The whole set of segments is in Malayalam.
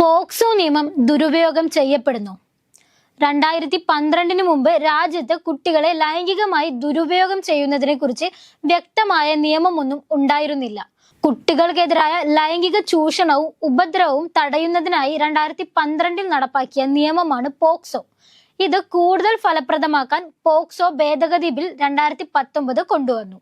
പോക്സോ നിയമം ദുരുപയോഗം ചെയ്യപ്പെടുന്നു. രണ്ടായിരത്തി പന്ത്രണ്ടിന് മുമ്പ് രാജ്യത്ത് കുട്ടികളെ ലൈംഗികമായി ദുരുപയോഗം ചെയ്യുന്നതിനെ കുറിച്ച് വ്യക്തമായ നിയമമൊന്നും ഉണ്ടായിരുന്നില്ല. കുട്ടികൾക്കെതിരായ ലൈംഗിക ചൂഷണവും ഉപദ്രവവും തടയുന്നതിനായി രണ്ടായിരത്തി പന്ത്രണ്ടിൽ നടപ്പാക്കിയ നിയമമാണ് പോക്സോ. ഇത് കൂടുതൽ ഫലപ്രദമാക്കാൻ പോക്സോ ഭേദഗതി ബിൽ രണ്ടായിരത്തി പത്തൊമ്പത് കൊണ്ടുവന്നു.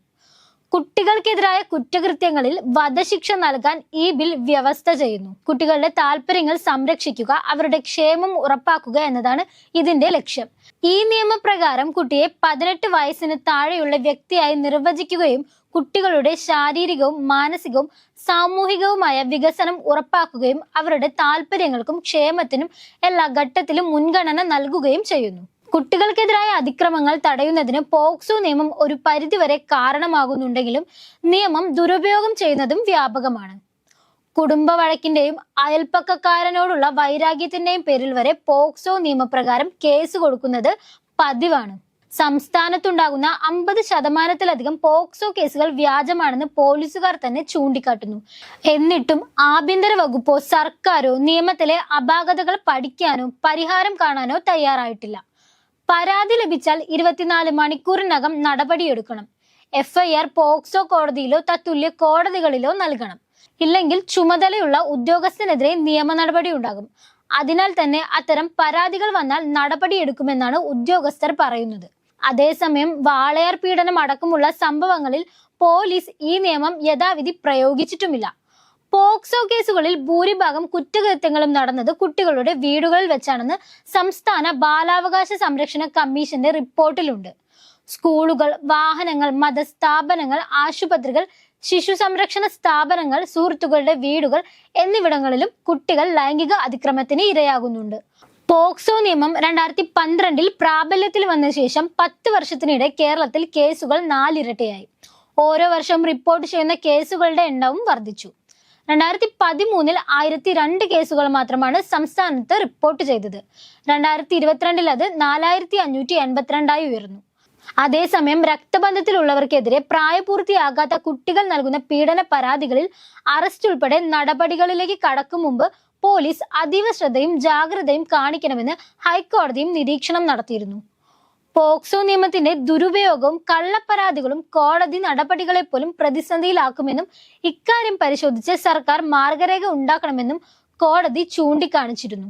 കുട്ടികൾക്കെതിരായ കുറ്റകൃത്യങ്ങളിൽ വധശിക്ഷ നൽകാൻ ഈ ബിൽ വ്യവസ്ഥ ചെയ്യുന്നു. കുട്ടികളുടെ താല്പര്യങ്ങൾ സംരക്ഷിക്കുക അവരുടെ ക്ഷേമം ഉറപ്പാക്കുക എന്നതാണ് ഇതിന്റെ ലക്ഷ്യം. ഈ നിയമപ്രകാരം കുട്ടിയെ പതിനെട്ട് വയസ്സിന് താഴെയുള്ള വ്യക്തിയായി നിർവചിക്കുകയും കുട്ടികളുടെ ശാരീരികവും മാനസികവും സാമൂഹികവുമായ വികസനം ഉറപ്പാക്കുകയും അവരുടെ താല്പര്യങ്ങൾക്കും ക്ഷേമത്തിനും എല്ലാ ഘട്ടത്തിലും മുൻഗണന നൽകുകയും ചെയ്യുന്നു. കുട്ടികൾക്കെതിരായ അതിക്രമങ്ങൾ തടയുന്നതിന് പോക്സോ നിയമം ഒരു പരിധിവരെ കാരണമാകുന്നുണ്ടെങ്കിലും നിയമം ദുരുപയോഗം ചെയ്യുന്നതും വ്യാപകമാണ്. കുടുംബ വഴക്കിന്റെയും അയൽപ്പക്കക്കാരനോടുള്ള വൈരാഗ്യത്തിന്റെയും പേരിൽ വരെ പോക്സോ നിയമപ്രകാരം കേസ് കൊടുക്കുന്നത് പതിവാണ്. സംസ്ഥാനത്തുണ്ടാകുന്ന അമ്പത് ശതമാനത്തിലധികം പോക്സോ കേസുകൾ വ്യാജമാണെന്ന് പോലീസുകാർ തന്നെ ചൂണ്ടിക്കാട്ടുന്നു. എന്നിട്ടും ആഭ്യന്തര വകുപ്പോ സർക്കാരോ നിയമത്തിലെ അപാകതകൾ പഠിക്കാനോ പരിഹാരം കാണാനോ തയ്യാറായിട്ടില്ല. പരാതി ലഭിച്ചാൽ ഇരുപത്തിനാല് മണിക്കൂറിനകം നടപടിയെടുക്കണം. എഫ്ഐആർ പോക്സോ കോടതിയിലോ തത്തുല്യ കോടതികളിലോ നൽകണം. ഇല്ലെങ്കിൽ ചുമതലയുള്ള ഉദ്യോഗസ്ഥനെതിരെ നിയമ നടപടി ഉണ്ടാകും. അതിനാൽ തന്നെ അത്തരം പരാതികൾ വന്നാൽ നടപടിയെടുക്കുമെന്നാണ് ഉദ്യോഗസ്ഥർ പറയുന്നത്. അതേസമയം വാളയാർ പീഡനം അടക്കമുള്ള സംഭവങ്ങളിൽ പോലീസ് ഈ നിയമം യഥാവിധി പ്രയോഗിച്ചിട്ടുമില്ല. പോക്സോ കേസുകളിൽ ഭൂരിഭാഗം കുറ്റകൃത്യങ്ങളും നടന്നത് കുട്ടികളുടെ വീടുകളിൽ വെച്ചാണെന്ന് സംസ്ഥാന ബാലാവകാശ സംരക്ഷണ കമ്മീഷന്റെ റിപ്പോർട്ടിലുണ്ട്. സ്കൂളുകൾ വാഹനങ്ങൾ മതസ്ഥാപനങ്ങൾ ആശുപത്രികൾ ശിശു സംരക്ഷണ സ്ഥാപനങ്ങൾ സുഹൃത്തുക്കളുടെ വീടുകൾ എന്നിവിടങ്ങളിലും കുട്ടികൾ ലൈംഗിക അതിക്രമത്തിന് ഇരയാകുന്നുണ്ട്. പോക്സോ നിയമം രണ്ടായിരത്തി പന്ത്രണ്ടിൽ പ്രാബല്യത്തിൽ വന്ന ശേഷം പത്ത് വർഷത്തിനിടെ കേരളത്തിൽ കേസുകൾ നാലിരട്ടിയായി. ഓരോ വർഷവും റിപ്പോർട്ട് ചെയ്യുന്ന കേസുകളുടെ എണ്ണവും വർദ്ധിച്ചു. രണ്ടായിരത്തി പതിമൂന്നിൽ ആയിരത്തി രണ്ട് കേസുകൾ മാത്രമാണ് സംസ്ഥാനത്ത് റിപ്പോർട്ട് ചെയ്തത്. രണ്ടായിരത്തി ഇരുപത്തിരണ്ടിൽ അത് നാലായിരത്തി അഞ്ഞൂറ്റി എൺപത്തിരണ്ടായി ഉയർന്നു. അതേസമയം രക്തബന്ധത്തിലുള്ളവർക്കെതിരെ പ്രായപൂർത്തിയാകാത്ത കുട്ടികൾ നൽകുന്ന പീഡന പരാതികളിൽ അറസ്റ്റ് ഉൾപ്പെടെ നടപടികളിലേക്ക് കടക്കും മുമ്പ് പോലീസ് അതീവ ശ്രദ്ധയും ജാഗ്രതയും കാണിക്കണമെന്ന് ഹൈക്കോടതിയും നിരീക്ഷണം നടത്തിയിരുന്നു. പോക്സോ നിയമത്തിന്റെ ദുരുപയോഗവും കള്ളപ്പരാതികളും കോടതി നടപടികളെ പോലും പ്രതിസന്ധിയിലാക്കുമെന്നും ഇക്കാര്യം പരിശോധിച്ച് സർക്കാർ മാർഗരേഖ ഉണ്ടാക്കണമെന്നും കോടതി ചൂണ്ടിക്കാണിച്ചിരുന്നു.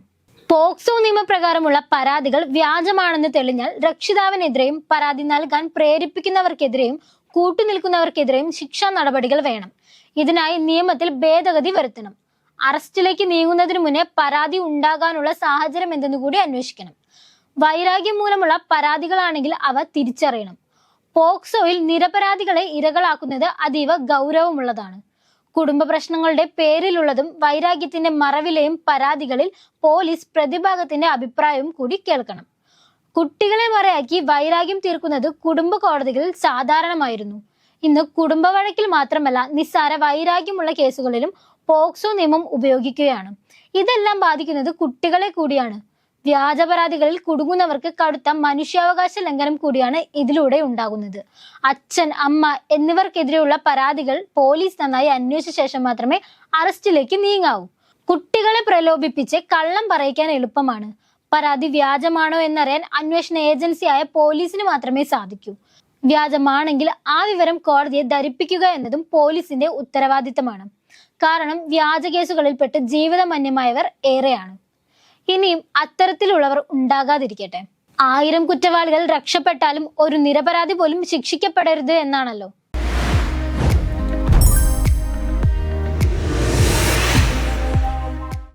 പോക്സോ നിയമപ്രകാരമുള്ള പരാതികൾ വ്യാജമാണെന്ന് തെളിഞ്ഞാൽ രക്ഷിതാവിനെതിരെയും പരാതി നൽകാൻ പ്രേരിപ്പിക്കുന്നവർക്കെതിരെയും കൂട്ടുനിൽക്കുന്നവർക്കെതിരെയും ശിക്ഷാ നടപടികൾ വേണം. ഇതിനായി നിയമത്തിൽ ഭേദഗതി വരുത്തണം. അറസ്റ്റിലേക്ക് നീങ്ങുന്നതിന് മുന്നേ പരാതി ഉണ്ടാകാനുള്ള സാഹചര്യം എന്തെന്നു കൂടി അന്വേഷിക്കണം. വൈരാഗ്യം മൂലമുള്ള പരാതികളാണെങ്കിൽ അവ തിരിച്ചറിയണം. പോക്സോയിൽ നിരപരാധികളെ ഇരകളാക്കുന്നത് അതീവ ഗൗരവമുള്ളതാണ്. കുടുംബ പ്രശ്നങ്ങളുടെ പേരിലുള്ളതും വൈരാഗ്യത്തിന്റെ മറവിലെയും പരാതികളിൽ പോലീസ് പ്രതിഭാഗത്തിന്റെ അഭിപ്രായവും കൂടി കേൾക്കണം. കുട്ടികളെ മറയാക്കി വൈരാഗ്യം തീർക്കുന്നത് കുടുംബ കോടതികളിൽ സാധാരണമായിരുന്നു. ഇന്ന് കുടുംബ വഴക്കിൽ മാത്രമല്ല നിസ്സാര വൈരാഗ്യമുള്ള കേസുകളിലും പോക്സോ നിയമം ഉപയോഗിക്കുകയാണ്. ഇതെല്ലാം ബാധിക്കുന്നത് കുട്ടികളെ കൂടിയാണ്. വ്യാജ പരാതികളിൽ കുടുങ്ങുന്നവർക്ക് കടുത്ത മനുഷ്യാവകാശ ലംഘനം കൂടിയാണ് ഇതിലൂടെ ഉണ്ടാകുന്നത്. അച്ഛൻ അമ്മ എന്നിവർക്കെതിരെയുള്ള പരാതികൾ പോലീസ് നന്നായി അന്വേഷിച്ച ശേഷം മാത്രമേ അറസ്റ്റിലേക്ക് നീങ്ങാവൂ. കുട്ടികളെ പ്രലോഭിപ്പിച്ച് കള്ളം പറയിക്കാൻ എളുപ്പമാണ്. പരാതി വ്യാജമാണോ എന്നറിയാൻ അന്വേഷണ ഏജൻസിയായ പോലീസിന് മാത്രമേ സാധിക്കൂ. വ്യാജമാണെങ്കിൽ ആ വിവരം കോടതിയെ ധരിപ്പിക്കുക എന്നതും പോലീസിന്റെ ഉത്തരവാദിത്തമാണ്. കാരണം വ്യാജ കേസുകളിൽപ്പെട്ട് ജീവിതമന്യമായവർ ഏറെയാണ്. ഇനിയും അത്തരത്തിലുള്ളവർ ഉണ്ടാകാതിരിക്കട്ടെ. ആയിരം കുറ്റവാളികൾ രക്ഷപ്പെട്ടാലും ഒരു നിരപരാധി പോലും ശിക്ഷിക്കപ്പെടരുത് എന്നാണല്ലോ.